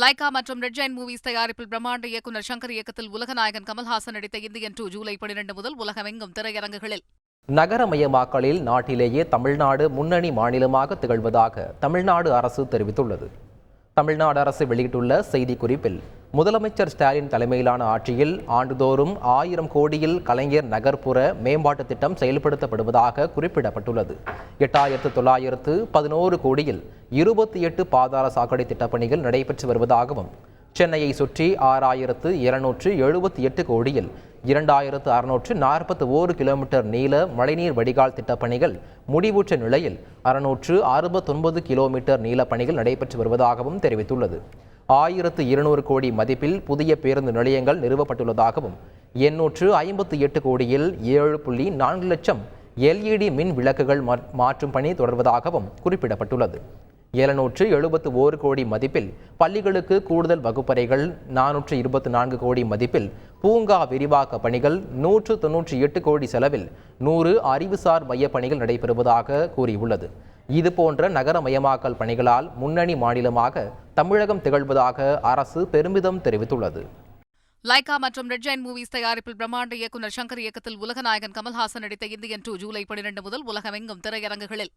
Lyca மற்றும் red Jain movies தயாரிப்பில் பிரம்மாண்ட இயக்குநர் சங்கர் இயக்கத்தில் உலகநாயகன் கமல்ஹாசன் நடித்த இந்தியன் டூ ஜூலை பனிரெண்டு முதல் உலகமெங்கும் திரையரங்குகளில். நகரமயமாக்கலில் நாட்டிலேயே தமிழ்நாடு முன்னணி மாநிலமாக திகழ்வதாக தமிழ்நாடு அரசு தெரிவித்துள்ளது. தமிழ்நாடு அரசு வெளியிட்டுள்ள செய்திக்குறிப்பில் முதலமைச்சர் ஸ்டாலின் தலைமையிலான ஆட்சியில் ஆண்டுதோறும் ஆயிரம் கோடியில் கலைஞர் நகர்ப்புற மேம்பாட்டு திட்டம் செயல்படுத்தப்படுவதாக குறிப்பிடப்பட்டுள்ளது. எட்டாயிரத்து தொள்ளாயிரத்து பதினோரு கோடியில் இருபத்தி எட்டு பாதாள சாக்கடை திட்டப்பணிகள் நடைபெற்று வருவதாகவும் சென்னையை சுற்றி ஆறாயிரத்து இருநூற்று எழுபத்தி எட்டு கோடியில் இரண்டாயிரத்து அறுநூற்று நாற்பத்தி ஓரு கிலோமீட்டர் நீள மழைநீர் வடிகால் திட்டப்பணிகள் முடிவுற்ற நிலையில் அறுநூற்று அறுபத்தொன்பது கிலோமீட்டர் நீள பணிகள் நடைபெற்று வருவதாகவும் தெரிவித்துள்ளது. ஆயிரத்து இருநூறு கோடி மதிப்பில் புதிய பேருந்து நிலையங்கள் நிறுவப்பட்டுள்ளதாகவும் எண்ணூற்று ஐம்பத்தி எட்டு கோடியில் ஏழு புள்ளி நான்கு லட்சம் எல்இடி மின் விளக்குகள் மாற்றும் பணி தொடர்வதாகவும் குறிப்பிடப்பட்டுள்ளது. எழுநூற்று எழுபத்து ஓரு கோடி மதிப்பில் பள்ளிகளுக்கு கூடுதல் வகுப்பறைகள் நானூற்று இருபத்தி நான்கு கோடி மதிப்பில் பூங்கா விரிவாக்க பணிகள் நூற்று தொன்னூற்றி எட்டு கோடி செலவில் நூறு அறிவுசார் மைய பணிகள் நடைபெறுவதாக கூறியுள்ளது. இதுபோன்ற நகரமயமாக்கல் பணிகளால் முன்னணி மாநிலமாக தமிழகம் திகழ்வதாக அரசு பெருமிதம் தெரிவித்துள்ளது. லைகா மற்றும் ரெட் ஜெயின் மூவிஸ் தயாரிப்பில் பிரம்மாண்ட இயக்குநர் சங்கர் இயக்கத்தில் உலகநாயகன் கமல்ஹாசன் நடித்த இந்தியன் டூ ஜூலை பனிரெண்டு முதல் உலகமெங்கும் திரையரங்குகளில்.